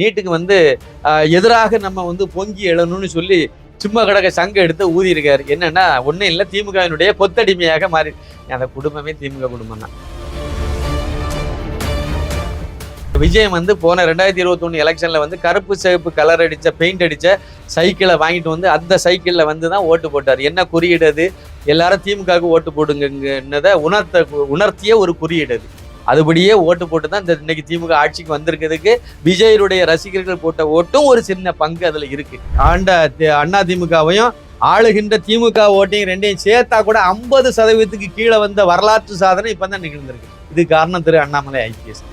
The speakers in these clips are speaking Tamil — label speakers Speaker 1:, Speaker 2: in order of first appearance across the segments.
Speaker 1: நீட்டுக்கு வந்து எதிராக நம்ம வந்து பொங்கி எழணும்னு சொல்லி சும்மா கடக்க சங்கம் எடுத்து ஊதி இருக்காரு என்னன்னா ஒன்றும் இல்லை திமுகவினுடைய கொத்தடிமையாக மாறி அந்த குடும்பமே திமுக குடும்பம் தான். விஜயம் வந்து போன ரெண்டாயிரத்தி இருபத்தொன்னு எலெக்ஷனில் வந்து கருப்பு சிவப்பு கலர் அடித்த பெயிண்ட் அடித்த சைக்கிளை வாங்கிட்டு வந்து அந்த சைக்கிளில் வந்து தான் ஓட்டு போட்டார். என்ன குறியீடு அது? எல்லாரும் திமுகவுக்கு ஓட்டு போடுங்கன்னதை உணர்த்த உணர்த்திய ஒரு குறியீடு அது. அதுபடியே ஓட்டு போட்டு தான் இந்த இன்னைக்கு திமுக ஆட்சிக்கு வந்திருக்கிறதுக்கு விஜயருடைய ரசிகர்கள் போட்ட ஓட்டும் ஒரு சின்ன பங்கு அதில் இருக்கு. ஆண்ட தி- அண்ணா திமுகவையும் ஆளுகின்ற திமுக ஓட்டையும் ரெண்டையும் சேர்த்தா கூட ஐம்பது சதவீதத்துக்கு கீழே வந்த வரலாற்று சாதனை இப்போ தான் நிகழ்ந்திருக்கு. இது காரணம் திரு அண்ணாமலை ஐபிஎஸ்.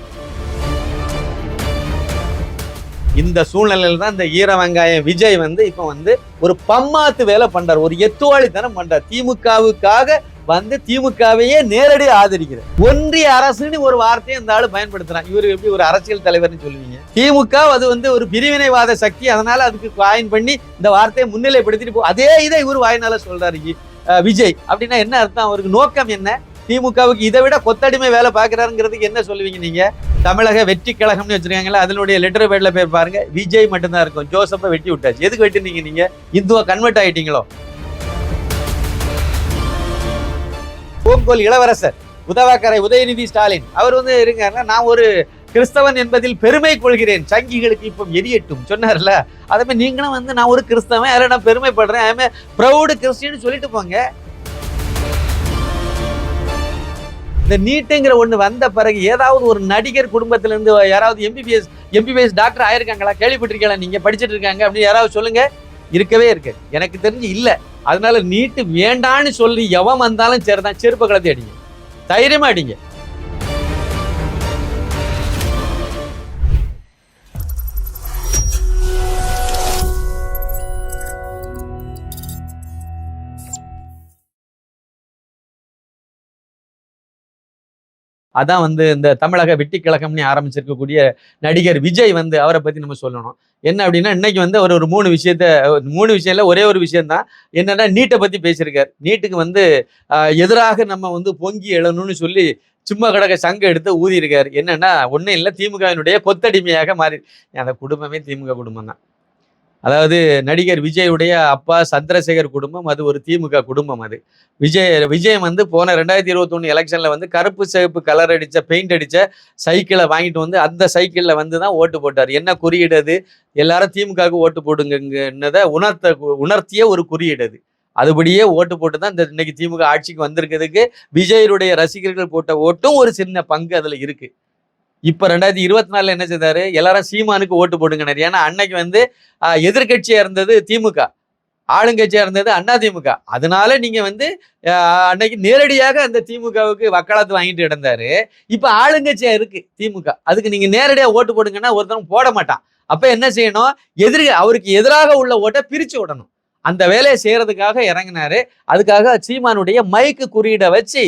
Speaker 1: இந்த சூழ்நிலையில் தான் இந்த ஈர வெங்காயம் விஜய் வந்து இப்போ வந்து ஒரு பம்மாத்து வேலை பண்ணுறார் ஒரு எத்துவாளித்தனம் பண்ணுறார் திமுகவுக்காக வந்து திமுகவையே நேரடியாக ஆதரிக்கிறார். ஒன்றிய அரசுன்னு ஒரு வார்த்தையை இந்த ஆளு பயன்படுத்துறான். இவர் எப்படி ஒரு அரசியல் தலைவர்னு சொல்லுவீங்க? திமுக அது வந்து ஒரு பிரிவினைவாத சக்தி. அதனால அதுக்கு காயின் பண்ணி இந்த வார்த்தையை முன்னிலைப்படுத்திட்டு போ அதே இதை இவர் வாயினால சொல்றாரு விஜய். அப்படின்னா என்ன அர்த்தம்? அவருக்கு நோக்கம் என்ன? திமுகவுக்கு இதை விட கொத்தடிமை வேலை பார்க்கறாருங்கிறதுக்கு என்ன சொல்லுவீங்க நீங்க? தமிழக வெற்றி கழகம்னு வச்சிருக்காங்களா அதனுடைய லெட்டர் பேர்ல போய் பாருங்க. விஜய் மட்டும்தான் இருக்கும். ஜோசப்பை வெட்டி விட்டாச்சு. எதுக்கு வெட்டினீங்க நீங்க? இந்துவா கன்வெர்ட் ஆயிட்டீங்களோ? பூங்கோல் இளவரசர் உதவாக்கரை உதயநிதி ஸ்டாலின். அவர் வந்து இருக்காருன்னா நான் ஒரு கிறிஸ்தவன் என்பதில் பெருமை கொள்கிறேன். சங்கிகளுக்கு இப்போ எரியட்டும் சொன்னார்ல அதே மாதிரி நீங்களும் வந்து நான் ஒரு கிறிஸ்தவன் அதில் நான் பெருமைப்படுறேன். ஐ ப்ரௌடு கிறிஸ்டின்னு சொல்லிட்டு போங்க. இந்த நீட்டுங்கிற ஒன்று வந்த பிறகு ஏதாவது ஒரு நடிகர் குடும்பத்திலேருந்து யாராவது எம்பிபிஎஸ் எம்பிபிஎஸ் டாக்டர் ஆயிருக்காங்களா? கேள்விப்பட்டிருக்கீங்களா? நீங்கள் படிச்சிட்டு இருக்காங்க அப்படின்னு யாராவது சொல்லுங்கள் இருக்கவே இருக்கு. எனக்கு தெரிஞ்சு இல்லை. அதனால நீட்டு வேண்டான்னு சொல்லி எவன் வந்தாலும் சரிதான். செருப்பு கலத்தி அடிங்க. தைரியமா அடிங்க. அதான் வந்து இந்த தமிழக வெட்டி கழகம்னு ஆரம்பிச்சிருக்கக்கூடிய நடிகர் விஜய் வந்து அவரை பற்றி நம்ம சொல்லணும். என்ன அப்படின்னா இன்னைக்கு வந்து அவர் ஒரு மூணு விஷயத்த மூணு விஷயம் ஒரே ஒரு விஷயம் தான் என்னன்னா நீட்டை பற்றி பேசியிருக்கார். நீட்டுக்கு வந்து எதிராக நம்ம வந்து பொங்கி எழணும்னு சொல்லி சும்மா கடக சங்கம் எடுத்து ஊதி இருக்காரு என்னன்னா ஒன்றும் இல்லை திமுகவினுடைய கொத்தடிமையாக மாறி அந்த குடும்பமே திமுக குடும்பம் தான் அதாவது நடிகர் விஜயுடைய அப்பா சந்திரசேகர் குடும்பம் அது ஒரு திமுக குடும்பம் அது. விஜய் விஜயம் வந்து போன ரெண்டாயிரத்தி இருபத்தொன்னு எலெக்ஷனில் வந்து கருப்பு சிவப்பு கலர் அடித்த பெயிண்ட் அடித்த சைக்கிளை வாங்கிட்டு வந்து அந்த சைக்கிளில் வந்து தான் ஓட்டு போட்டார். என்ன குறியீடு அது எல்லாரும் திமுகவுக்கு ஓட்டு போடுங்கன்னதை உணர்த்த உணர்த்திய ஒரு குறியீடு அது. அதுபடியே ஓட்டு போட்டு தான் இந்த இன்னைக்கு திமுக ஆட்சிக்கு வந்திருக்கிறதுக்கு விஜயருடைய ரசிகர்கள் போட்ட ஓட்டும் ஒரு சின்ன பங்கு அதில் இருக்குது இப்போ ரெண்டாயிரத்தி இருபத்தி நாலில் என்ன செய்தாரு? எல்லாரும் சீமானுக்கு ஓட்டு போடுங்கனர். ஏன்னா அன்னைக்கு வந்து எதிர்கட்சியாக இருந்தது திமுக. ஆளுங்கட்சியாக இருந்தது அண்ணா திமுக. அதனால நீங்கள் வந்து அன்னைக்கு நேரடியாக அந்த திமுகவுக்கு வக்காலத்து வாங்கிட்டு இருந்தாரு இப்போ ஆளுங்கட்சியாக இருக்கு திமுக. அதுக்கு நீங்கள் நேரடியாக ஓட்டு போடுங்கன்னா ஒருத்தரும் போட மாட்டான். அப்போ என்ன செய்யணும்? எதிரி அவருக்கு எதிராக உள்ள ஓட்டை பிரித்து விடணும். அந்த வேலையை செய்யறதுக்காக இறங்கினாரு. அதுக்காக சீமானுடைய மைக்கு குறியீடை வச்சு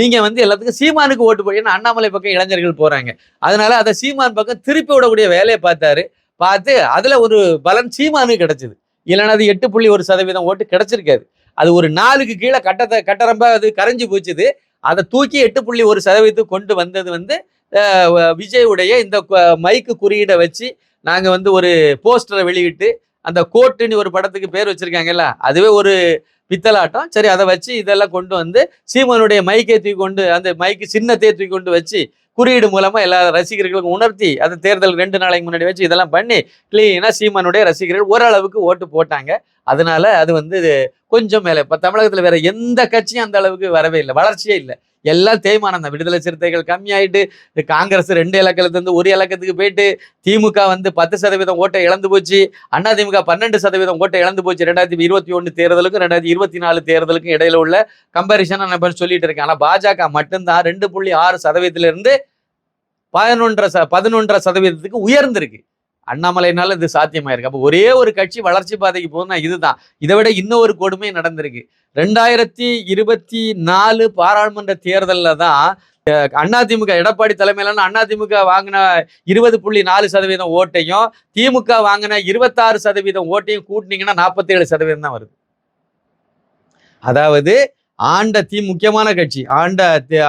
Speaker 1: நீங்க வந்து எல்லாத்துக்கும் சீமானுக்கு ஓட்டு போய் அண்ணாமலை பக்கம் இளைஞர்கள் போறாங்க. அதனால அதை சீமான் பக்கம் திருப்பி விடக்கூடிய வேலையை பார்த்தாரு. பார்த்து அதுல ஒரு பலன் சீமானுக்கு கிடைச்சது. இல்லைன்னா அது எட்டு புள்ளி ஒரு சதவீதம் ஓட்டு கிடைச்சிருக்காது. அது ஒரு நாலுக்கு கீழே கட்டத்தை கட்டரம்பா அது கரைஞ்சி போச்சுது. அதை தூக்கி எட்டு புள்ளி ஒரு சதவீதத்துக்கு கொண்டு வந்தது வந்து விஜய் உடைய இந்த மைக்கு குறியீடை வச்சு நாங்கள் வந்து ஒரு போஸ்டரை வெளியிட்டு அந்த கோட்டுன்னு ஒரு படத்துக்கு பேர் வச்சிருக்காங்கல்ல அதுவே ஒரு பித்தலாட்டம். சரி அதை வச்சு இதெல்லாம் கொண்டு வந்து சீமானுடைய மைக்கை தூக்கி கொண்டு அந்த மைக்கு சின்னத்தையே தூக்கி கொண்டு வச்சு குறியீடு மூலமா எல்லா ரசிகர்களுக்கும் உணர்த்தி அந்த தேர்தல் ரெண்டு நாளைக்கு முன்னாடி வச்சு இதெல்லாம் பண்ணி கிளீனா சீமானுடைய ரசிகர்கள் ஓரளவுக்கு ஓட்டு போட்டாங்க. அதனால அது வந்து கொஞ்சம் மேலே இப்போ தமிழகத்துல வேற எந்த கட்சியும் அந்த அளவுக்கு வரவே இல்லை வளர்ச்சியே இல்லை. எல்லாம் தேய்மானம் தான். விடுதலை சிறுத்தைகள் கம்மியாயிட்டு காங்கிரஸ் ரெண்டு இலக்கத்துல இருந்து ஒரு இலக்கத்துக்கு போயிட்டு திமுக வந்து பத்து சதவீதம் ஓட்டை இழந்து போச்சு. அண்ணா திமுக பன்னெண்டு சதவீதம் ஓட்டை இழந்து போச்சு. ரெண்டாயிரத்தி இருபத்தி ஒன்று தேர்தலுக்கும் ரெண்டாயிரத்தி இருபத்தி நாலு தேர்தலுக்கும் இடையில உள்ள கம்பாரிசன் நான் சொல்லிட்டு இருக்கேன். ஆனால் பாஜக மட்டும்தான் ரெண்டு புள்ளி ஆறு சதவீதத்திலிருந்து பதினொன்றரை ச பதினொன்றரை சதவீதத்துக்கு உயர்ந்திருக்கு. அண்ணாமலைனால இது சாத்தியமாயிருக்கு. அப்போ ஒரே ஒரு கட்சி வளர்ச்சி பாதைக்கு போகுதுன்னா இதுதான். இதை விட இன்னொரு கொடுமை நடந்திருக்கு. ரெண்டாயிரத்தி இருபத்தி நாலு பாராளுமன்ற தேர்தலில் தான் அதிமுக எடப்பாடி தலைமையிலான அதிமுக வாங்கின இருபது புள்ளி நாலு சதவீதம் ஓட்டையும் திமுக வாங்கின இருபத்தாறு சதவீதம் ஓட்டையும் கூட்டினீங்கன்னா நாற்பத்தேழு சதவீதம் தான் வருது. அதாவது ஆண்ட தி முக்கியமான கட்சி. ஆண்ட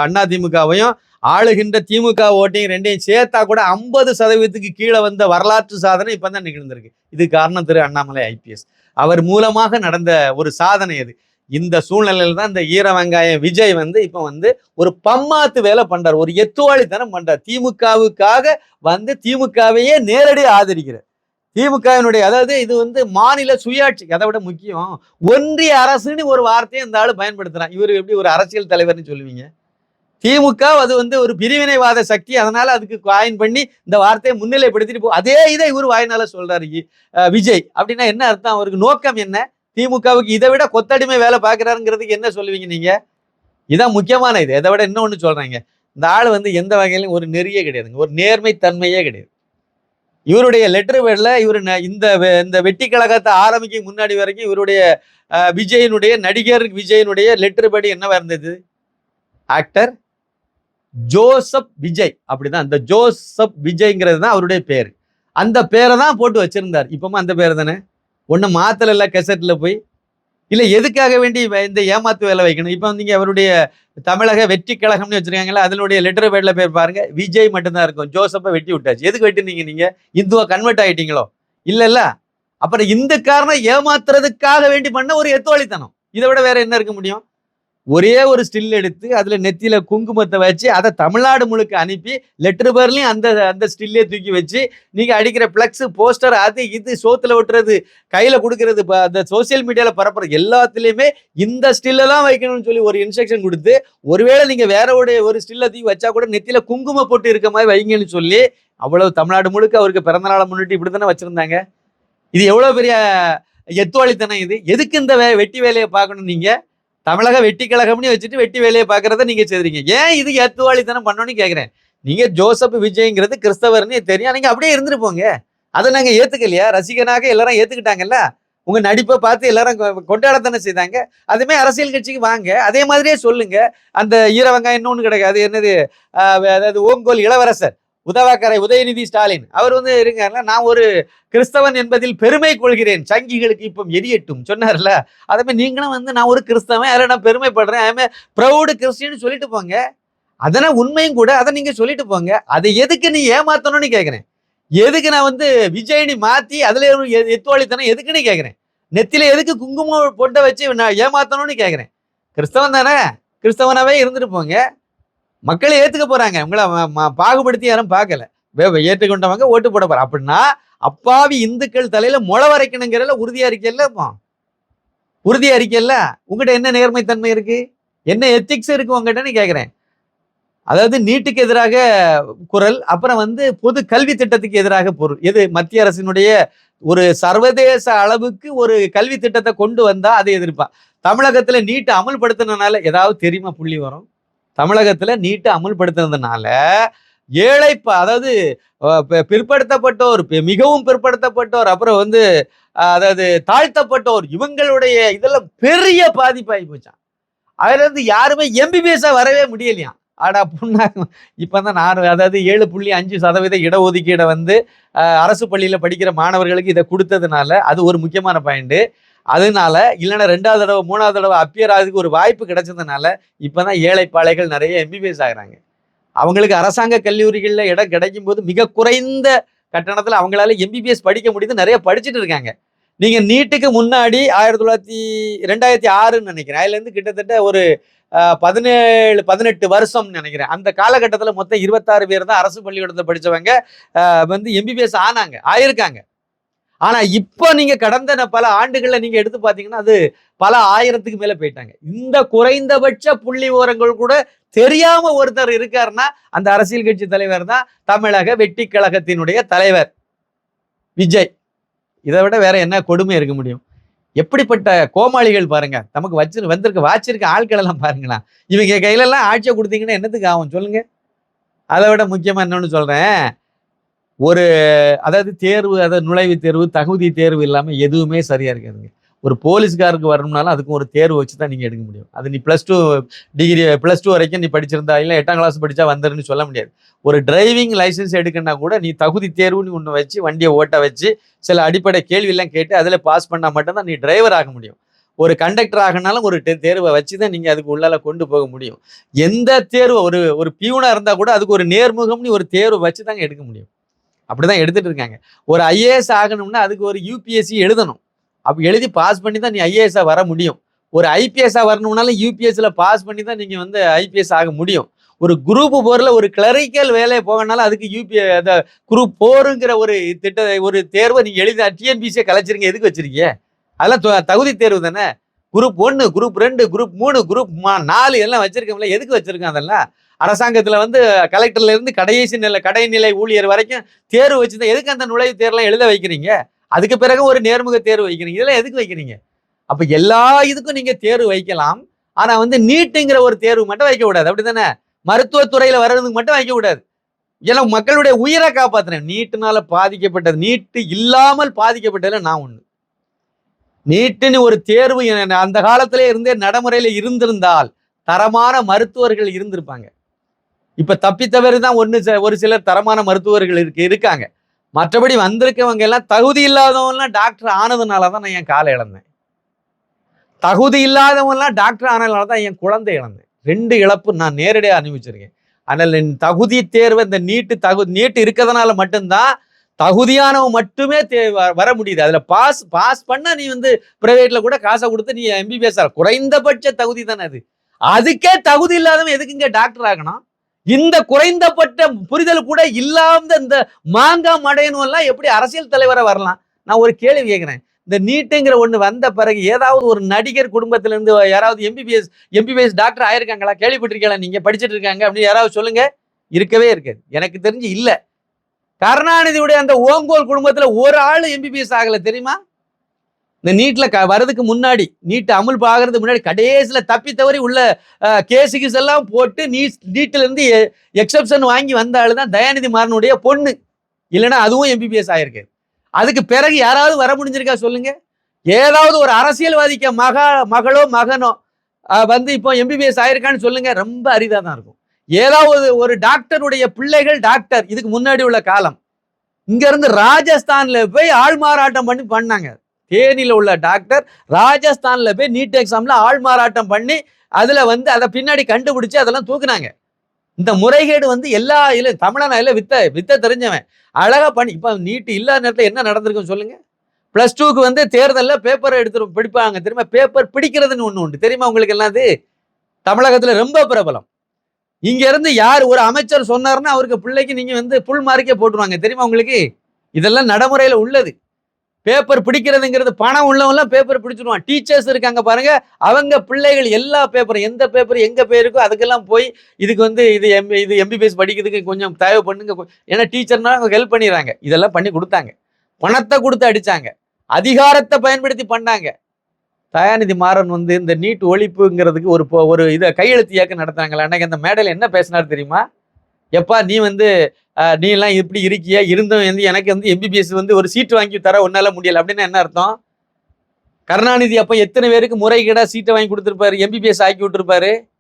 Speaker 1: அண்ணா திமுகவையும் ஆளுகின்ற திமுக ஓட்டையும் ரெண்டையும் சேர்த்தா கூட ஐம்பது சதவீதத்துக்கு கீழே வந்த வரலாற்று சாதனை இப்போ தான் நிகழ்ந்திருக்கு. இது காரணம் திரு அண்ணாமலை ஐபிஎஸ். அவர் மூலமாக நடந்த ஒரு சாதனை அது. இந்த சூழ்நிலையில தான் இந்த ஈர வெங்காயம் விஜய் வந்து இப்போ வந்து ஒரு பம்மாத்து வேலை பண்ணுறார் ஒரு எத்துவாளித்தனம் பண்றார். திமுகவுக்காக வந்து திமுகவையே நேரடியாக ஆதரிக்கிறார். திமுகவினுடைய அதாவது இது வந்து மாநில சுயாட்சி அதை விட முக்கியம். ஒன்றிய அரசுன்னு ஒரு வார்த்தையை இந்த ஆள் பயன்படுத்துறான். இவர் எப்படி ஒரு அரசியல் தலைவர்னு சொல்லுவீங்க? திமுக அது வந்து ஒரு பிரிவினைவாத சக்தி அதனால அதுக்கு காயின் பண்ணி இந்த வார்த்தையை முன்னிலைப்படுத்திட்டு போ அதே இதை இவர் வாயினால சொல்றாரு விஜய். அப்படின்னா என்ன அர்த்தம்? அவருக்கு நோக்கம் என்ன? திமுகவுக்கு இதை விட கொத்தடிமை வேலை பார்க்கறாருங்கிறதுக்கு என்ன சொல்லுவீங்க நீங்க? இதான் முக்கியமான இது. இதை விட இன்னொன்று சொல்றாங்க. இந்த ஆள் வந்து எந்த வகையிலும் ஒரு நெறியே கிடையாதுங்க. ஒரு நேர்மை தன்மையே கிடையாது. இவருடைய லெட்டர் பேர்ல இவர் இந்த வெ- இந்த வெட்டி கழகத்தை ஆரம்பிக்க முன்னாடி வரைக்கும் இவருடைய விஜயனுடைய நடிகர் விஜயனுடைய லெட்டர் படி என்னவா இருந்தது? ஆக்டர் ஜோசப் விஜய். அப்படிதான். அந்த ஜோசப் விஜய்ங்கிறது தான் அவருடைய பேர். அந்த பேரை தான் போட்டு வச்சிருந்தார். இப்பவும் அந்த பேர் தானே? ஒன்றும் மாத்தல கெசட்டில் போய். இல்லை எதுக்காக வேண்டி இந்த ஏமாத்து வேலை வைக்கணும்? இப்போ நீங்க அவருடைய தமிழக வெற்றி கழகம்னு வச்சிருக்காங்களா அதனுடைய லெட்டர் பேர்ல பேர் பாருங்க. விஜய் மட்டும்தான் இருக்கும். ஜோசப்பை வெட்டி விட்டாச்சு. எதுக்கு வெட்டினீங்க நீங்க? இந்துவா கன்வெர்ட் ஆயிட்டீங்களோ? இல்லைல்ல. அப்புறம் இந்த காரணம் ஏமாத்துறதுக்காக வேண்டி பண்ண ஒரு எத்துவாளித்தனம் இதை விட வேற என்ன இருக்க முடியும்? ஒரே ஒரு ஸ்டில் எடுத்து அதுல நெத்தியில குங்குமத்தை வச்சு அதை தமிழ்நாடு முழுக்க அனுப்பி லெட்டர் பேர்லயும் அந்த அந்த ஸ்டில்லே தூக்கி வச்சு நீங்க அடிக்கிற பிளக்ஸ் போஸ்டர் அது இது சோத்துல ஒட்டுறது கையில கொடுக்கறது அந்த சோசியல் மீடியால பரப்புறது எல்லாத்துலயுமே இந்த ஸ்டில்ல தான் வைக்கணும்னு சொல்லி ஒரு இன்ஸ்ட்ரக்ஷன் கொடுத்து ஒருவேளை நீங்க வேற ஒரு ஒரு ஸ்டில்ல தூக்கி வச்சா கூட நெத்தியில குங்கும போட்டு இருக்க மாதிரி வைங்கன்னு சொல்லி அவ்வளவு தமிழ்நாடு முழுக்க அவருக்கு பிறந்த நாளை முன்னிட்டு இப்படி தானே வச்சிருந்தாங்க. இது எவ்வளவு பெரிய எத்துவாளித்தனம் இது? எதுக்கு இந்த வே- வெட்டி வேலையை பார்க்கணும் நீங்கள் தமிழக வெட்டி கழகம்னு வச்சுட்டு வெட்டி வேலையை பார்க்கறத நீங்க செய்றீங்க ஏன் இது எத்துவாளித்தனம் பண்ணணும்னு கேட்குறேன் நீங்க ஜோசப் விஜய்ங்கிறது கிறிஸ்தவர்னு தெரியும். நீங்க அப்படியே இருந்துட்டு போங்க அதை நாங்க ஏத்துக்கலையா? ரசிகனாக எல்லாரும் ஏத்துக்கிட்டாங்கல்ல? உங்க நடிப்பை பார்த்து எல்லாரும் கொ- கொண்டாடத்தானே செய்தாங்க. அதுமே அரசியல் கட்சிக்கு வாங்க. அதே மாதிரியே சொல்லுங்க. அந்த ஈர இன்னொன்று கிடைக்காது. என்னது அதாவது ஓங்கோல் இளவரசர். உதவாக்கரை உதயநிதி ஸ்டாலின். அவர் வந்து இருங்க நான் ஒரு கிறிஸ்தவன் என்பதில் பெருமை கொள்கிறேன். சங்கிகளுக்கு இப்போ எரியட்டும் சொன்னார்ல. அதே மாதிரி நீங்களும் வந்து நான் ஒரு கிறிஸ்தவன் அதில் நான் பெருமைப்படுறேன்? ஐமே ப்ரௌடு கிறிஸ்டின்னு சொல்லிட்டு போங்க. அதெல்லாம் உண்மையும் கூட அதை நீங்கள் சொல்லிட்டு போங்க. அதை எதுக்கு நீ ஏமாத்தணும்னு கேட்குறேன் எதுக்கு நான் வந்து விஜயினி மாற்றி அதில் எ- எத்துவாளித்தனம் எதுக்குன்னு கேட்குறேன் நெத்தியில் எதுக்கு குங்குமம் பொட்டை வச்சு நான் ஏமாத்தணும்னு கேட்குறேன் கிறிஸ்தவன் தானே? கிறிஸ்தவனாகவே இருந்துட்டு போங்க. மக்கள் ஏற்றுக்க போகிறாங்க உங்களை ம- பாகுபடுத்தி யாரும் பார்க்கல. வே- ஏற்றுக்கொண்டவங்க ஓட்டு போட போகிறோம் அப்படின்னா அப்பாவி இந்துக்கள் தலையில் முளை வரைக்கணுங்கிறதுல உறுதியாக இருக்கல இப்போ? உறுதியாக இருக்கல உங்கள்கிட்ட என்ன நேர்மைத்தன்மை இருக்குது என்ன எத்திக்ஸ் இருக்கு உங்ககிட்டன்னு கேட்குறேன் அதாவது நீட்டுக்கு எதிராக குரல் அப்புறம் வந்து பொது கல்வி திட்டத்துக்கு எதிராக பொருள். எது? மத்திய அரசினுடைய ஒரு சர்வதேச அளவுக்கு ஒரு கல்வி திட்டத்தை கொண்டு வந்தால் அதை எதிர்ப்பான் தமிழகத்தில் நீட்டை அமல்படுத்தினால ஏதாவது தெரியுமா புள்ளி வரும்? தமிழகத்துல நீட்டை அமுல்படுத்தினதுனால ஏழை அதாவது பிற்படுத்தப்பட்டோர் மிகவும் பிற்படுத்தப்பட்டோர் அப்புறம் வந்து அதாவது தாழ்த்தப்பட்டோர் இவங்களுடைய இதெல்லாம் பெரிய பாதிப்பாகி போச்சான் அதுல இருந்து யாருமே எம்பிபிஎஸ்ஸா வரவே முடியலையாம் ஆடா புண்ணா இப்பதான் நான் அதாவது ஏழு புள்ளி அஞ்சு சதவீத இடஒதுக்கீடை வந்து அரசு பள்ளியில படிக்கிற மாணவர்களுக்கு இதை கொடுத்ததுனால அது ஒரு முக்கியமான பாயிண்ட் அதனால இல்லைன்னா ரெண்டாவது தடவை மூணாவது தடவை அப்பியர் ஆகிறதுக்கு ஒரு வாய்ப்பு கிடைச்சதுனால இப்போ தான் ஏழைப்பாளைகள் நிறைய எம்பிபிஎஸ் ஆகிறாங்க. அவங்களுக்கு அரசாங்க கல்லூரிகளில் இடம் கிடைக்கும் போது மிக குறைந்த கட்டணத்தில் அவங்களால எம்பிபிஎஸ் படிக்க முடியுது. நிறைய படிச்சுட்டு இருக்காங்க. நீங்கள் நீட்டுக்கு முன்னாடி ஆயிரத்தி தொள்ளாயிரத்தி ரெண்டாயிரத்தி ஆறுன்னு நினைக்கிறேன். அதுலேருந்து கிட்டத்தட்ட ஒரு பதினேழு பதினெட்டு வருஷம்னு நினைக்கிறேன். அந்த காலகட்டத்தில் மொத்தம் இருபத்தாறு பேர் தான் அரசு பள்ளிக்கூடத்தில் படிச்சவங்க வந்து எம்பிபிஎஸ் ஆனாங்க ஆயிருக்காங்க. ஆனா இப்போ நீங்க கடந்த பல ஆண்டுகள்ல நீங்க எடுத்து பாத்தீங்கன்னா அது பல ஆயிரத்துக்கு மேல போயிட்டாங்க. இந்த குறைந்தபட்ச புள்ளி விவரங்கள் கூட தெரியாம ஒருத்தர் இருக்காருன்னா அந்த அரசியல் கட்சி தலைவர் தான் தமிழக வெட்டி கழகத்தினுடைய தலைவர். விஜய். இதை விட வேற என்ன கொடுமை இருக்க முடியும்? எப்படிப்பட்ட கோமாளிகள் பாருங்க. நமக்கு வச்சு வந்திருக்க வாச்சிருக்க ஆட்கள் எல்லாம் பாருங்களேன். இவங்க கையிலெல்லாம் ஆட்சியை கொடுத்தீங்கன்னா என்னத்துக்கு ஆகும்? சொல்லுங்க. அதை விட முக்கியமா என்னன்னு சொல்றேன். ஒரு அதாவது தேர்வு அதாவது நுழைவுத் தேர்வு தகுதி தேர்வு இல்லாமல் எதுவுமே சரியாக இருக்காதுங்க. ஒரு போலீஸ்காருக்கு வரணும்னாலும் அதுக்கும் ஒரு தேர்வு வச்சு தான் நீங்கள் எடுக்க முடியும். அது நீ plus two degree plus two வரைக்கும் நீ படிச்சிருந்தா இல்லை எட்டாம் கிளாஸ் படித்தா வந்துருன்னு சொல்ல முடியாது. ஒரு டிரைவிங் லைசென்ஸ் எடுக்கணும்னா கூட நீ தகுதி தேர்வுன்னு ஒன்று வச்சு வண்டியை ஓட்ட வச்சு சில அடிப்படை கேள்வியெல்லாம் கேட்டு அதில் பாஸ் பண்ணால் மட்டும்தான் நீ டிரைவர் ஆக முடியும். ஒரு கண்டக்டர் ஆகினாலும் ஒரு டெ- தேர்வை வச்சு தான் நீங்கள் அதுக்கு உள்ளால கொண்டு போக முடியும். எந்த தேர்வு ஒரு ஒரு பியூனாக இருந்தால் கூட அதுக்கு ஒரு நேர்முகம்னு ஒரு தேர்வு வச்சு தாங்க எடுக்க முடியும். அப்படிதான் எடுத்துட்டு இருக்காங்க. ஒரு ஐஏஎஸ் ஆகணும்னா அதுக்கு ஒரு யூபிஎஸ்சி எழுதணும். அப்போ எழுதி பாஸ் பண்ணி தான் நீ ஐஏஎஸ்ஸாக வர முடியும். ஒரு ஐபிஎஸ்ஸாக வரணும்னாலும் யூபிஎஸ்சியில் பாஸ் பண்ணி தான் நீங்கள் வந்து ஐபிஎஸ் ஆக முடியும். ஒரு குரூப் போரில் ஒரு கிளரிக்கல் வேலையை போகனாலும் அதுக்கு யூபி அந்த குரூப் போருங்கிற ஒரு திட்ட ஒரு தேர்வை நீங்கள் எழுதி டிஎன்பிசியை கலைச்சிருங்க. எதுக்கு வச்சிருக்கீங்க? அதெல்லாம் தகுதி தேர்வு தானே? குரூப் ஒன்று குரூப் ரெண்டு குரூப் மூணு குரூப் நாலு எல்லாம் வச்சுருக்கோம்ல. எதுக்கு வச்சுருக்கோம் அதெல்லாம்? அரசாங்கத்தில் வந்து கலெக்டர்லேருந்து கடைசி நிலை கடைநிலை ஊழியர் வரைக்கும் தேர்வு வச்சு தான் எதுக்கு அந்த நுழைவுத் தேர்வுலாம் எழுத வைக்கிறீங்க? அதுக்கு பிறகு ஒரு நேர்முக தேர்வு வைக்கிறீங்க. இதெல்லாம் எதுக்கு வைக்கிறீங்க? அப்போ எல்லா இதுக்கும் நீங்கள் தேர்வு வைக்கலாம். ஆனால் வந்து நீட்டுங்கிற ஒரு தேர்வு மட்டும் வைக்கக்கூடாது. அப்படி தானே மருத்துவத்துறையில் வர்றதுக்கு மட்டும் வைக்கக்கூடாது. ஏன்னா மக்களுடைய உயிரை காப்பாற்றுறேன் நீட்டுனால பாதிக்கப்பட்டது நீட்டு இல்லாமல் பாதிக்கப்பட்டதில் நான் ஒன்று நீட்டுன்னு ஒரு தேர்வு அந்த காலத்திலே இருந்தே நடைமுறையில் இருந்திருந்தால் தரமான மருத்துவர்கள் இருந்திருப்பாங்க. இப்ப தப்பி தவறி தான் ஒன்று ஒரு சிலர் தரமான மருத்துவர்கள் இருக்கு இருக்காங்க. மற்றபடி வந்திருக்கவங்க எல்லாம் தகுதி இல்லாதவங்கலாம் டாக்டர் ஆனதுனால தான் நான் என் காலை இழந்தேன். தகுதி இல்லாதவங்கலாம் டாக்டர் ஆனதுனால தான் என் குழந்தை இழந்தேன். ரெண்டு இழப்பு நான் நேரடியாக அனுபவிச்சிருக்கேன். அதனால் என் தகுதி தேர்வு இந்த நீட்டு தகு நீட்டு இருக்கிறதுனால மட்டும்தான் தகுதியானவன் மட்டுமே தே வ- வர முடியுது. அதில் பாஸ் பாஸ் பண்ண நீ வந்து ப்ரைவேட்டில் கூட காசை கொடுத்து நீ எம்பிபிஎஸ் குறைந்தபட்ச தகுதி தானே அது. அதுக்கே தகுதி இல்லாதவன் எதுக்குங்க டாக்டர் ஆகணும்? இந்த குறைந்தப்பட்ட புரிதல் கூட இல்லாத இந்த மாங்கா மடையனும் எல்லாம் எப்படி அரசியல் தலைவரை வரலாம்? நான் ஒரு கேள்வி கேட்கிறேன் இந்த நீட்டுங்கிற ஒண்ணு வந்த பிறகு ஏதாவது ஒரு நடிகர் குடும்பத்துல இருந்து யாராவது எம்பிபிஎஸ் எம்பிபிஎஸ் டாக்டர் ஆயிருக்காங்களா? கேள்விப்பட்டிருக்கீங்களா? நீங்க படிச்சுட்டு இருக்காங்க அப்படின்னு யாராவது சொல்லுங்க. இருக்கவே இருக்காது. எனக்கு தெரிஞ்சு இல்ல. கருணாநிதியுடைய அந்த ஓங்கோல் குடும்பத்துல ஒரு ஆளு எம்பிபிஎஸ் ஆகலை தெரியுமா? இந்த நீட்ல க வரதுக்கு முன்னாடி நீட்டு அமுல் ஆகிறதுக்கு முன்னாடி கடைசியில் தப்பி தவறி உள்ள கேஸு கீஸ் எல்லாம் போட்டு நீட் நீட்டிலேருந்து எக்ஸப்ஷன் வாங்கி வந்த தான் தயாநிதி மாறனுடைய பொண்ணு. இல்லைன்னா அதுவும் எம்பிபிஎஸ் ஆயிருக்கு. அதுக்கு பிறகு யாராவது வர முடிஞ்சிருக்கா சொல்லுங்க? ஏதாவது ஒரு அரசியல்வாதிக்க மக மகளோ மகனோ வந்து இப்போ எம்பிபிஎஸ் ஆயிருக்கான்னு சொல்லுங்க. ரொம்ப அரிதாக தான் இருக்கும். ஏதாவது ஒரு டாக்டருடைய பிள்ளைகள் டாக்டர் இதுக்கு முன்னாடி உள்ள காலம். இங்கேருந்து ராஜஸ்தானில் போய் ஆள் மாறாட்டம் பண்ணி பண்ணாங்க. தேனியில் உள்ள டாக்டர் ராஜஸ்தானில் போய் நீட் எக்ஸாம்ல ஆள்மாறாட்டம் பண்ணி அதில் வந்து அதை பின்னாடி கண்டுபிடிச்சி அதெல்லாம் தூக்குனாங்க. இந்த முறைகேடு வந்து எல்லா இல்லை தமிழனா இல்லை வித்த வித்த தெரிஞ்சவன். அழகாக பண்ணி இப்போ நீட்டு இல்லாத நேரத்தில் என்ன நடந்திருக்குன்னு சொல்லுங்கள் ப்ளஸ் டூக்கு வந்து தேர்தலில் பேப்பரை எடுத்து பிடிப்பாங்க. திரும்ப பேப்பர் பிடிக்கிறதுன்னு ஒன்று உண்டு. தெரியுமா உங்களுக்கு எல்லாம் அது? தமிழகத்தில் ரொம்ப பிரபலம். இங்கேருந்து யார் ஒரு அமைச்சர் சொன்னார்னா அவருக்கு பிள்ளைக்கு நீங்கள் வந்து புல் மார்க்கே போட்டுருவாங்க. தெரியுமா உங்களுக்கு? இதெல்லாம் நடைமுறையில் உள்ளது. பேப்பர் பிடிக்கிறதுங்கிறது பணம் உள்ளவங்களாம் பேப்பர் பிடிச்சிருவான். டீச்சர்ஸ் இருக்காங்க பாருங்க. அவங்க பிள்ளைகள் எல்லா பேப்பரும் எந்த பேப்பர் எங்க பேருக்கோ அதுக்கெல்லாம் போய் இதுக்கு வந்து இது எம் இது எம்பிபிஎஸ் படிக்கிறதுக்கு கொஞ்சம் தேவை பண்ணுங்க. ஏன்னா டீச்சர்னா அவங்க ஹெல்ப் பண்ணிடுறாங்க. இதெல்லாம் பண்ணி கொடுத்தாங்க. பணத்தை கொடுத்து அடிச்சாங்க. அதிகாரத்தை பயன்படுத்தி பண்ணாங்க. தயாநிதி மாறன் வந்து இந்த நீட் ஒழிப்புங்கிறதுக்கு ஒரு ஒரு இதை கையெழுத்து இயக்கம் நடத்தாங்களா அன்னைக்கு அந்த மேடையில் என்ன பேசினார் தெரியுமா? எப்பா நீ வந்து நீ எல்லாம் இப்படி இருக்கிய? இருந்தும் வந்து எனக்கு வந்து எம்பிபிஎஸ் வந்து ஒரு சீட்டு வாங்கி தர உன்னால முடியல. அப்படின்னு என்ன அர்த்தம்? கருணாநிதி அப்போ எத்தனை பேருக்கு முறைகேடாக சீட்டை வாங்கி கொடுத்துருப்பாரு? எம்பிபிஎஸ் ஆக்கி விட்டுருப்பாரு?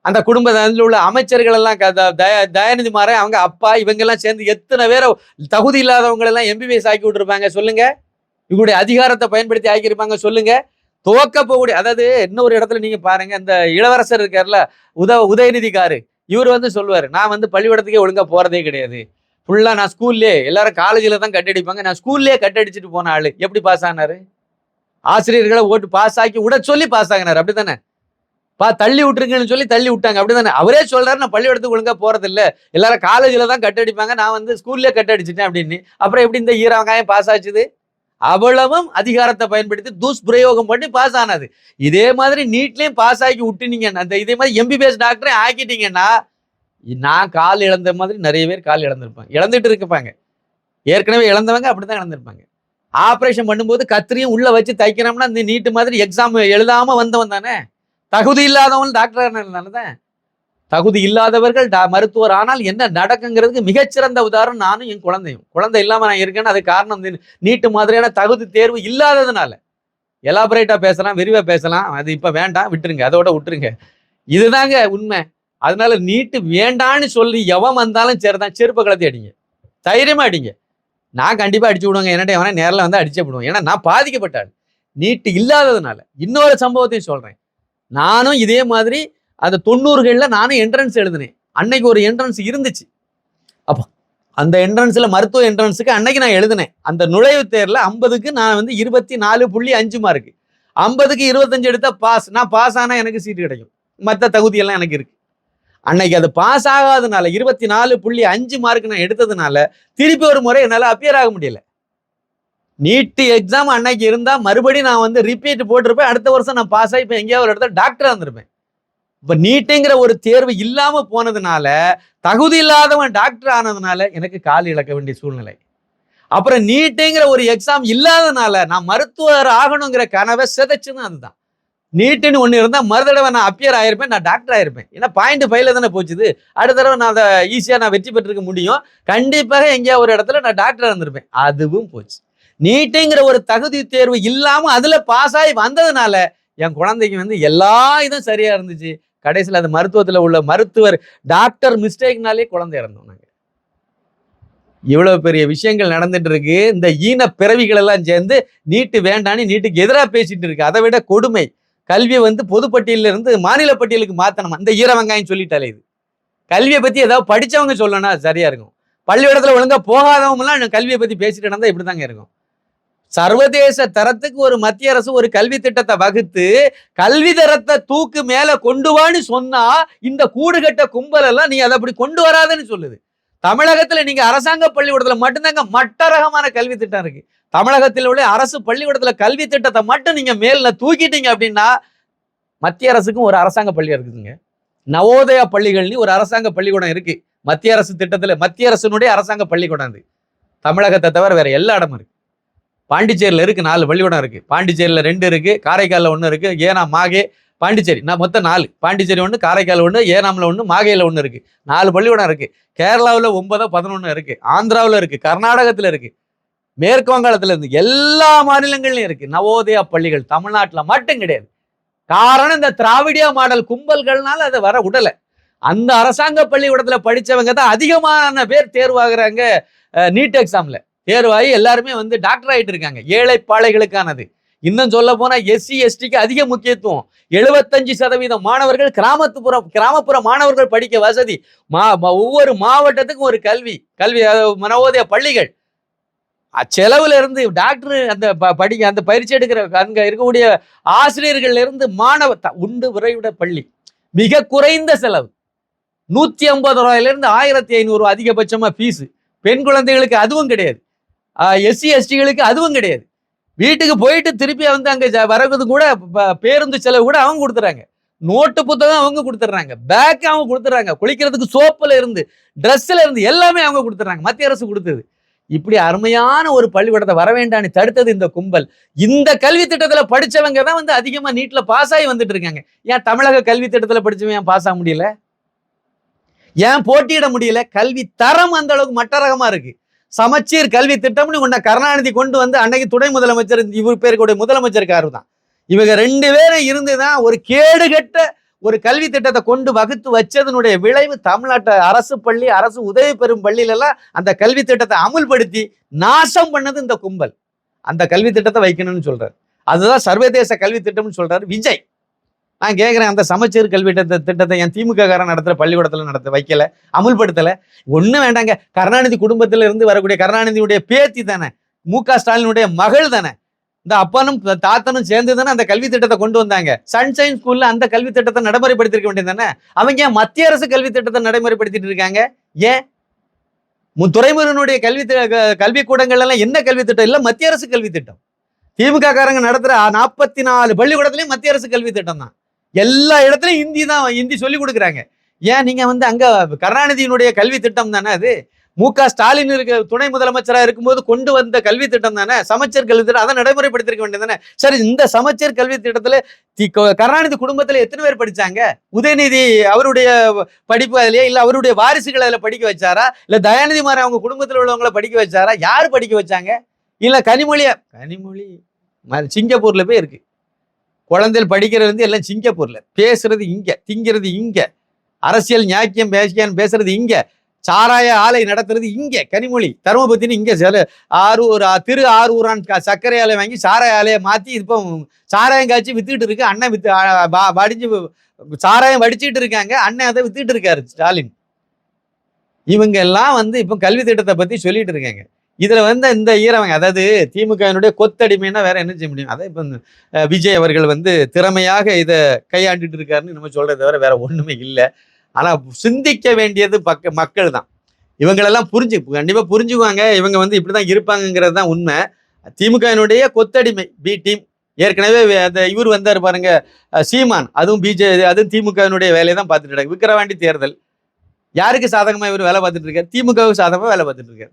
Speaker 1: அந்த குடும்ப அதில் உள்ள அமைச்சர்கள் எல்லாம் க- த- தயாநிதி மாற அவங்க அப்பா இவங்கெல்லாம் சேர்ந்து எத்தனை பேரை தகுதி இல்லாதவங்களெல்லாம் எம்பிபிஎஸ் ஆக்கி விட்டுருப்பாங்க? சொல்லுங்க. இவங்களுடைய அதிகாரத்தை பயன்படுத்தி ஆக்கியிருப்பாங்க? சொல்லுங்க. துவக்க போகக்கூடிய அதாவது இன்னொரு இடத்துல நீங்க பாருங்க இந்த இளவரசர் இருக்கார்ல உத உதயநிதிக்காரு. இவர் வந்து சொல்லுவார் நான் வந்து பள்ளிக்கூடத்துக்கே ஒழுங்காக போகிறதே கிடையாது. ஃபுல்லாக நான் ஸ்கூல்லே எல்லாரும் காலேஜில் தான் கட்டடிப்பாங்க நான் ஸ்கூல்லே கட்டடிச்சிட்டு போன ஆள். எப்படி பாஸ் ஆனாரு? ஆசிரியர்களை ஓட்டு பாஸ் ஆக்கி விட சொல்லி பாஸ் ஆகினார். அப்படிதானே பா தள்ளி விட்டுருங்கன்னு சொல்லி தள்ளி விட்டாங்க. அப்படி தானே அவரே சொல்கிறார் நான் பள்ளிக்கூடத்துக்கு ஒழுங்காக போகிறதில்ல எல்லாரும் காலேஜில் தான் கட்டடிப்பாங்க நான் வந்து ஸ்கூல்லே கட்டடிச்சிட்டேன் அப்படின்னு. அப்புறம் எப்படி இந்த ஈரவங்காயம் பாஸ் ஆச்சுது? அவ்வளவும் அதிகாரத்தை பயன்படுத்தி துஷ்பிரயோகம் பண்ணி பாஸ் ஆனது. இதே மாதிரி நீட்லேயும் பாஸ் ஆகி விட்டுனீங்கன்னா அந்த இதே மாதிரி எம்பிபிஎஸ் டாக்டரே ஆக்கிட்டீங்கன்னா நான் கால் இழந்த மாதிரி நிறைய பேர் கால் இழந்திருப்பாங்க. இழந்துட்டு இருப்பாங்க ஏற்கனவே இழந்தவங்க அப்படிதான் இழந்திருப்பாங்க ஆப்ரேஷன் பண்ணும்போது கத்திரியும் உள்ள வச்சு தைக்கிறோம்னா இந்த நீட்டு மாதிரி எக்ஸாம் எழுதாம வந்தவன் தானே? தகுதி இல்லாதவன் டாக்டர் தானே தகுதி இல்லாதவர்கள் ட மருத்துவர். ஆனால் என்ன நடக்குங்கிறதுக்கு மிகச்சிறந்த உதாரணம் நானும் என் குழந்தையும். குழந்தை இல்லாமல் நான் இருக்கேன்னு அது காரணம் நீட்டு மாதிரியான தகுதி தேர்வு இல்லாததுனால. எலாபரேட்டாக பேசலாம் விரிவாக பேசலாம். அது இப்போ வேண்டாம். விட்டுருங்க. அதோட விட்டுருங்க. இதுதாங்க உண்மை. அதனால நீட்டு வேண்டான்னு சொல்லி எவன் வந்தாலும் சரிதான். செருப்பை கலத்தி அடிங்க. தைரியமாக அடிங்க. நான் கண்டிப்பாக அடிச்சு விடுவேங்க. என்னட்ட எவனா நேரில் வந்து அடிச்சே விடுவேன். ஏன்னா நான் பாதிக்கப்பட்டாள் நீட்டு இல்லாததுனால. இன்னொரு சம்பவத்தையும் சொல்கிறேன் நானும் இதே மாதிரி அந்த தொண்ணூறுகளில் நானும் என்ட்ரன்ஸ் எழுதினேன். அன்னைக்கு ஒரு என்ட்ரன்ஸ் இருந்துச்சு. அப்போ அந்த என்ட்ரன்ஸில் மருத்துவ என்ட்ரன்ஸுக்கு அன்னைக்கு நான் எழுதினேன். அந்த நுழைவுத் தேர்ல ஐம்பதுக்கு நான் வந்து இருபத்தி நாலு புள்ளி அஞ்சு மார்க்கு ஐம்பதுக்கு இருபத்தஞ்சு எடுத்தால் பாஸ் நான் பாஸ் ஆனால் எனக்கு சீட்டு கிடைக்கும். மற்ற தகுதியெல்லாம் எனக்கு இருக்கு. அன்னைக்கு அது பாஸ் ஆகாதனால இருபத்தி நாலு புள்ளி அஞ்சு மார்க் நான் எடுத்ததுனால திருப்பி ஒரு முறை என்னால் அப்பியர் ஆக முடியல. நீட்டு எக்ஸாம் அன்னைக்கு இருந்தால் மறுபடியும் நான் வந்து ரிப்பீட் போட்டிருப்பேன். அடுத்த வருஷம் நான் பாஸ் ஆகி இப்போ எங்கேயாவது ஒரு இடத்துல டாக்டரா இருந்திருப்பேன். இப்ப நீட்டுங்கிற ஒரு தேர்வு இல்லாம போனதுனால தகுதி இல்லாதவன் டாக்டர் ஆனதுனால எனக்கு கால் இழக்க வேண்டிய சூழ்நிலை. அப்புறம் நீட்டுங்கிற ஒரு எக்ஸாம் இல்லாதனால நான் மருத்துவர் ஆகணுங்கிற கனவை சிதைச்சுன்னு அதுதான். நீட்டுன்னு ஒன்று இருந்தால் மறுதடவை நான் அப்பியர் ஆயிருப்பேன் நான் டாக்டர் ஆயிருப்பேன். ஏன்னா பாயிண்ட் ஃபைவ்ல தானே போச்சுது. அடுத்த தடவை நான் அதை ஈஸியாக நான் வெற்றி பெற்றிருக்க முடியும். கண்டிப்பாக எங்கேயா ஒரு இடத்துல நான் டாக்டர் இருந்திருப்பேன். அதுவும் போச்சு. நீட்டுங்கிற ஒரு தகுதி தேர்வு இல்லாமல் அதில் பாஸ் ஆகி வந்ததுனால என் குழந்தைக்கு வந்து எல்லா இதுவும் சரியா இருந்துச்சு. கடைசியில் அந்த மருத்துவத்தில் உள்ள மருத்துவர் டாக்டர் மிஸ்டேக்னாலே குழந்தை இறந்தோம் நாங்கள் இவ்வளோ பெரிய விஷயங்கள் நடந்துட்டு இருக்கு இந்த ஈன பிறவிகளெல்லாம் சேர்ந்து நீட்டு வேண்டான்னு நீட்டுக்கு எதிராக பேசிட்டு இருக்கு. அதை விட கொடுமை. கல்வியை வந்து பொதுப்பட்டியலிருந்து மாநில பட்டியலுக்கு மாற்றணும் அந்த ஈர வெங்காயம் சொல்லிட்டாலே இது. கல்வியை பற்றி ஏதாவது படிச்சவங்க சொல்லணும்னா சரியாக சரியா இருக்கும். பள்ளிக்கூடத்தில் ஒழுங்காக போகாதவங்களாம் கல்வியை பற்றி பேசிட்டு இப்படி தாங்க இருக்கும். சர்வதேச தரத்துக்கு ஒரு மத்திய அரசு ஒரு கல்வி திட்டத்தை வகுத்து கல்வி தரத்தை தூக்கு மேல கொண்டு வான்னு சொன்னா இந்த கூடுகட்ட கும்பல் எல்லாம் நீ அதை அப்படி கொண்டு வராதன்னு சொல்லுது. தமிழகத்துல நீங்க அரசாங்க பள்ளிக்கூடத்துல மட்டும்தாங்க மட்டரகமான கல்வி திட்டம் இருக்கு. தமிழகத்தில் உள்ள அரசு பள்ளிக்கூடத்துல கல்வி திட்டத்தை மட்டும் நீங்க மேல தூக்கிட்டீங்க அப்படின்னா மத்திய அரசுக்கும் ஒரு அரசாங்க பள்ளி இருக்குதுங்க. நவோதயா பள்ளிகள்னு ஒரு அரசாங்க பள்ளிக்கூடம் இருக்கு. மத்திய அரசு திட்டத்துல மத்திய அரசினுடைய அரசாங்க பள்ளிக்கூடம் அது. தமிழகத்தை தவிர வேற எல்லா இடமும் இருக்கு. பாண்டிச்சேரியில் இருக்குது நாலு பள்ளிக்கூடம் இருக்குது பாண்டிச்சேரியில் ரெண்டு இருக்குது காரைக்காலில் ஒன்று இருக்குது ஏனா மாகே பாண்டிச்சேரி. நான் மொத்தம் நாலு. பாண்டிச்சேரி ஒன்று காரைக்கால் ஒன்று ஏனாமில் ஒன்று மாகையில் ஒன்று இருக்குது நாலு பள்ளிக்கூடம் இருக்குது கேரளாவில் ஒன்பதோ பதினொன்று இருக்குது ஆந்திராவில் இருக்குது கர்நாடகத்தில் இருக்குது மேற்கு வங்காளத்தில் இருந்து எல்லா மாநிலங்கள்லையும் இருக்குது நவோதயா பள்ளிகள் தமிழ்நாட்டில் மட்டும் கிடையாது. காரணம் இந்த திராவிடியா மாடல் கும்பல்கள்னால அதை வர விடலை. அந்த அரசாங்க பள்ளிக்கூடத்தில் படிச்சவங்க தான் அதிகமான பேர் தேர்வாகிறாங்க நீட் எக்ஸாமில் தேர்வாகி எல்லாருமே வந்து டாக்டர் ஆகிட்டு இருக்காங்க. ஏழை பாளைகளுக்கானது இன்னும் சொல்ல போனால் எஸ்சி எஸ்டிக்கு அதிக முக்கியத்துவம். எழுபத்தஞ்சு சதவீதம் மாணவர்கள் கிராமத்துப்புற கிராமப்புற மாணவர்கள் படிக்க வசதி. மா ஒவ்வொரு மாவட்டத்துக்கும் ஒரு கல்வி கல்வி அதாவது நவோதய பள்ளிகள். அ- செலவுல இருந்து டாக்டர் அந்த ப- படிக்க அந்த பயிற்சி எடுக்கிற அங்க இருக்கக்கூடிய ஆசிரியர்கள் இருந்து மாணவ உண்டு விரைவிட பள்ளி. மிக குறைந்த செலவு. நூத்தி ஐம்பது ரூபாயிலிருந்து ஆயிரத்தி ஐநூறு அதிகபட்சமா ஃபீஸ் பெண் குழந்தைகளுக்கு அதுவும் கிடையாது. எஸ்சி எஸ்டிகளுக்கு அதுவும் கிடையாது. வீட்டுக்கு போயிட்டு திருப்பி வந்து அங்கே வரது வர்றது கூட பேருந்து செலவு கூட அவங்க கொடுத்துறாங்க. நோட்டு புத்தகம் அவங்க கொடுத்துட்றாங்க பேக் அவங்க கொடுத்துட்றாங்க குளிக்கிறதுக்கு சோப்பில் இருந்து ட்ரெஸ்ஸில் இருந்து எல்லாமே அவங்க கொடுத்துட்றாங்க மத்திய அரசு கொடுத்தது. இப்படி அருமையான ஒரு பள்ளிக்கூடத்தை வர வேண்டாம்னு தடுத்தது இந்த கும்பல். இந்த கல்வி திட்டத்தில் படித்தவங்க தான் வந்து அதிகமாக நீட்டில் பாஸ் ஆகி வந்துட்டு இருக்காங்க. ஏன் தமிழக கல்வி திட்டத்தில் படித்தவன் ஏன் பாஸ் ஆக முடியல? ஏன் போட்டியிட முடியல? கல்வி தரம் அந்த அளவுக்கு மட்டரகமாக இருக்குது சமச்சீர் கல்வி திட்டம்னு உன்னை கருணாநிதி கொண்டு வந்து அன்னைக்கு துணை முதலமைச்சர் இவர் பேருக்குடைய முதலமைச்சருக்காரு தான் இவங்க ரெண்டு பேரும் இருந்து தான் ஒரு கேடுகெட்ட ஒரு கல்வி திட்டத்தை கொண்டு வகுத்து வச்சதனுடைய விளைவு தமிழ்நாட்டை அரசு பள்ளி அரசு உதவி பெறும் பள்ளியிலெல்லாம் அந்த கல்வி திட்டத்தை அமுல்படுத்தி நாசம் பண்ணது இந்த கும்பல். அந்த கல்வி திட்டத்தை வைக்கணும்னு சொல்றாரு. அதுதான் சர்வதேச கல்வி திட்டம்னு சொல்றாரு விஜய். நான் கேட்குறேன் அந்த சமச்சீர் கல்வி திட்ட திட்டத்தை என் திமுககாரன் நடத்துகிற பள்ளிக்கூடத்தில் நடத்த வைக்கல அமுல்படுத்தலை. ஒன்றும் வேண்டாங்க. கருணாநிதி குடும்பத்தில் இருந்து வரக்கூடிய கருணாநிதியுடைய பேத்தி தானே. மு க ஸ்டாலினுடைய மகள் தானே. இந்த அப்பனும் தாத்தனும் சேர்ந்து தானே அந்த கல்வி திட்டத்தை கொண்டு வந்தாங்க. சன்ஷைன் ஸ்கூல்ல அந்த கல்வி திட்டத்தை நடைமுறைப்படுத்திருக்க வேண்டியது தானே. அவங்க மத்திய அரசு கல்வி திட்டத்தை நடைமுறைப்படுத்திட்டு இருக்காங்க? ஏன்? மு- துறைமுருகனுடைய கல்வி கல்வி கூடங்கள் எல்லாம் என்ன கல்வி திட்டம்? இல்லை மத்திய அரசு கல்வி திட்டம். திமுக காரங்க நடத்துற நாற்பத்தி நாலு பள்ளிக்கூடத்துலயும் மத்திய அரசு கல்வி திட்டம் தான் எல்லா இடத்துலையும் ஹிந்தி தான் ஹிந்தி சொல்லி கொடுக்குறாங்க. ஏன்? நீங்க வந்து அங்க கருணாநிதியினுடைய கல்வி திட்டம் தானே அது? மு க ஸ்டாலின் இருக்க துணை முதலமைச்சராக இருக்கும்போது கொண்டு வந்த கல்வி திட்டம் தானே? சமச்சீர் கல்வி திட்டம் அதை நடைமுறைப்படுத்திருக்க வேண்டியது தானே? சரி இந்த சமச்சீர் கல்வி திட்டத்தில் தி- கருணாநிதி குடும்பத்தில் எத்தனை பேர் படித்தாங்க உதயநிதி அவருடைய படிப்பு அதிலேயே இல்லை அவருடைய வாரிசுகளை அதில் படிக்க வச்சாரா? இல்லை தயாநிதி மாதிரி அவங்க குடும்பத்தில் உள்ளவங்களை படிக்க வச்சாரா? யார் படிக்க வச்சாங்க? இல்லை கனிமொழியா கனிமொழி சிங்கப்பூரில் போய் இருக்கு. குழந்தைகள் படிக்கிறது வந்து எல்லாம் சிங்கப்பூர்ல. பேசுறது இங்க திங்கிறது இங்க. அரசியல் ஞாக்கியம் பேசியான்னு பேசுறது இங்க. சாராய ஆலை நடத்துறது இங்க. கனிமொழி தருமபுத்தின்னு இங்க சில ஆரூர் ஆ, திரு ஆரூரான் சர்க்கரை ஆலை வாங்கி சாராய ஆலையை மாத்தி இப்போ சாராயம் காய்ச்சி வித்துக்கிட்டு இருக்கு. அண்ணன் வித்து வடிஞ்சு சாராயம் வடிச்சுட்டு இருக்காங்க. அண்ணன் அதை வித்துக்கிட்டு இருக்காரு ஸ்டாலின். இவங்க எல்லாம் வந்து இப்போ கல்வி திட்டத்தை பத்தி சொல்லிட்டு இருக்காங்க. இதுல வந்து இந்த ஈரவங்க அதாவது திமுகவினுடைய கொத்தடிமைன்னா வேற என்ன செய்ய முடியும்? அதான் இப்போ விஜய் அவர்கள் வந்து திறமையாக இதை கையாண்டுட்டு இருக்காருன்னு நம்ம சொல்றதை தவிர வேற ஒண்ணுமே இல்லை. ஆனா சிந்திக்க வேண்டியது பக்க மக்கள் தான். இவங்களெல்லாம் புரிஞ்சு கண்டிப்பா புரிஞ்சுக்குவாங்க. இவங்க வந்து இப்படிதான் இருப்பாங்கங்கிறது தான் உண்மை. திமுகவினுடைய கொத்தடிமை பி டீம் ஏற்கனவே அந்த இவர் வந்தார் பாருங்க சீமான். அதுவும் பிஜே அதுவும் திமுகவினுடைய வேலையை தான் பார்த்துட்டு இருக்காங்க விக்கிரவாண்டி தேர்தல். யாருக்கு சாதகமாக இவர் வேலை பார்த்துட்டு இருக்காரு? திமுகவுக்கு சாதகமாக வேலை பார்த்துட்டு இருக்காரு.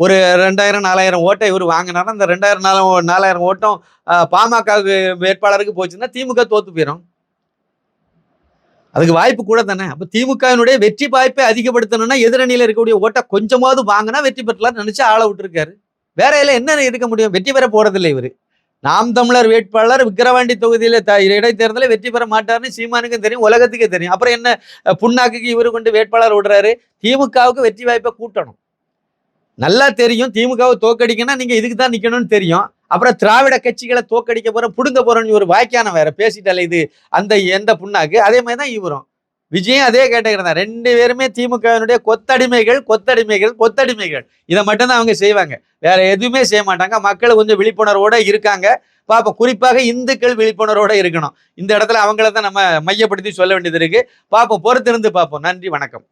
Speaker 1: ஒரு ரெண்டாயிரம் நாலாயிரம் ஓட்டை இவர் வாங்கினாலும் அந்த ரெண்டாயிரம் நாலு நாலாயிரம் ஓட்டம் பாமக பாமகவுக்கு வேட்பாளருக்கு போச்சுன்னா திமுக தோத்து போயிடும் அதுக்கு வாய்ப்பு கூட தானே. அப்போ திமுகவினுடைய வெற்றி வாய்ப்பை அதிகப்படுத்தணும்னா எதிரணியில் இருக்கக்கூடிய ஓட்டை கொஞ்சமாவது வாங்கினா வெற்றி பெற்றலாம்னு நினச்சி ஆள விட்டுருக்காரு. வேற இல்லை என்ன இருக்க முடியும்? வெற்றி பெற போறதில்லை இவர். நாம் தமிழர் வேட்பாளர் விக்கிரவாண்டி தொகுதியில் த- இடைத்தேர்தலில் வெற்றி பெற மாட்டாருன்னு சீமானுக்கும் தெரியும் உலகத்துக்கே தெரியும். அப்புறம் என்ன புண்ணாக்குக்கு இவரு கொண்டு வேட்பாளர் விடுறாரு திமுகவுக்கு வெற்றி வாய்ப்பை கூட்டணும். நல்லா தெரியும். திமுகவை தோக்கடிக்கணும் நீங்க இதுக்கு தான் நிக்கணும்னு தெரியும். அப்புறம் திராவிட கட்சிகளை தோக்கடிக்க போற புடுங்க போறோம்னு ஒரு வாக்கியானம் வேற பேசிட்டாலே இது அந்த எந்த புண்ணாக்கு? அதே மாதிரி தான் இவரும். விஜயும் அதே கேட்டகரி தான். ரெண்டு பேருமே திமுகவினுடைய கொத்தடிமைகள் கொத்தடிமைகள் கொத்தடிமைகள். இதை மட்டும்தான் அவங்க செய்வாங்க. வேற எதுவுமே செய்ய மாட்டாங்க. மக்கள் கொஞ்சம் விழிப்புணர்வோட இருக்காங்க. பார்ப்போம் குறிப்பாக இந்துக்கள் விழிப்புணர்வோட இருக்கணும். இந்த இடத்துல அவங்கள தான் நம்ம மையப்படுத்தி சொல்ல வேண்டியது இருக்கு. பார்ப்போம் பொறுத்திருந்து பார்ப்போம் நன்றி வணக்கம்.